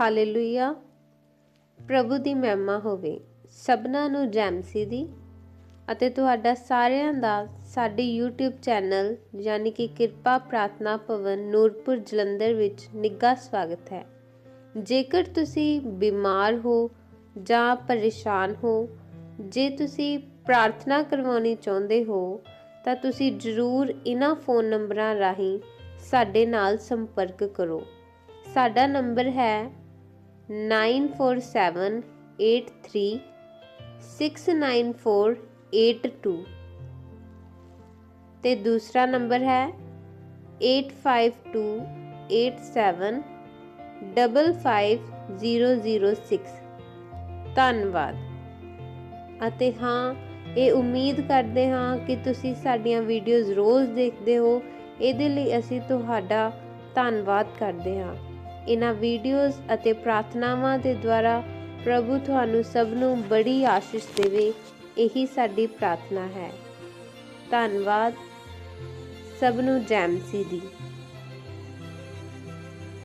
Hallelujah. ਪ੍ਰਭੂ ਦੀ ਮਹਿਮਾ ਹੋਵੇ। ਸਭਨਾਂ ਨੂੰ ਜੈਮਸੀ ਦੀ। ਅਤੇ ਤੁਹਾਡਾ ਸਾਰਿਆਂ ਦਾ ਸਾਡੇ YouTube ਚੈਨਲ ਯਾਨੀ ਕਿ ਕਿਰਪਾ ਪ੍ਰਾਰਥਨਾ ਭਵਨ ਨੂਰਪੁਰ ਜਲੰਧਰ ਵਿੱਚ ਨਿੱਘਾ ਸਵਾਗਤ ਹੈ। ਜੇਕਰ ਤੁਸੀਂ ਬਿਮਾਰ ਹੋ ਜਾਂ ਪਰੇਸ਼ਾਨ ਹੋ, ਜੇ ਤੁਸੀਂ ਪ੍ਰਾਰਥਨਾ ਕਰਵਾਉਣੀ ਚਾਹੁੰਦੇ ਹੋ ਤਾਂ ਤੁਸੀਂ ਜ਼ਰੂਰ ਇਹਨਾਂ ਫੋਨ ਨੰਬਰਾਂ ਰਾਹੀਂ ਸਾਡੇ ਨਾਲ ਸੰਪਰਕ ਕਰੋ। ਸਾਡਾ ਨੰਬਰ ਹੈ 9478369482 ਤੇ ਦੂਸਰਾ ਨੰਬਰ ਹੈ 8528755006 ਧੰਨਵਾਦ। ਅਤੇ ਹਾਂ ਇਹ ਉਮੀਦ ਕਰਦੇ ਹਾਂ ਕਿ ਤੁਸੀਂ ਸਾਡੀਆਂ ਵੀਡੀਓਜ਼ ਰੋਜ਼ ਦੇਖਦੇ ਹੋ। ਇਹਦੇ ਲਈ ਅਸੀਂ ਤੁਹਾਡਾ ਧੰਨਵਾਦ ਕਰਦੇ ਹਾਂ। ਇਹਨਾਂ ਵੀਡੀਓਜ਼ ਅਤੇ ਪ੍ਰਾਰਥਨਾਵਾਂ ਦੇ ਦੁਆਰਾ ਪ੍ਰਭੂ ਤੁਹਾਨੂੰ ਸਭ ਨੂੰ ਬੜੀ ਆਸ਼ੀਸ਼ ਦੇਵੇ। ਇਹੀ ਸਾਡੀ ਪ੍ਰਾਰਥਨਾ ਹੈ। ਧੰਨਵਾਦ। ਸਭ ਨੂੰ ਜੈਮਸੀ ਦੀ।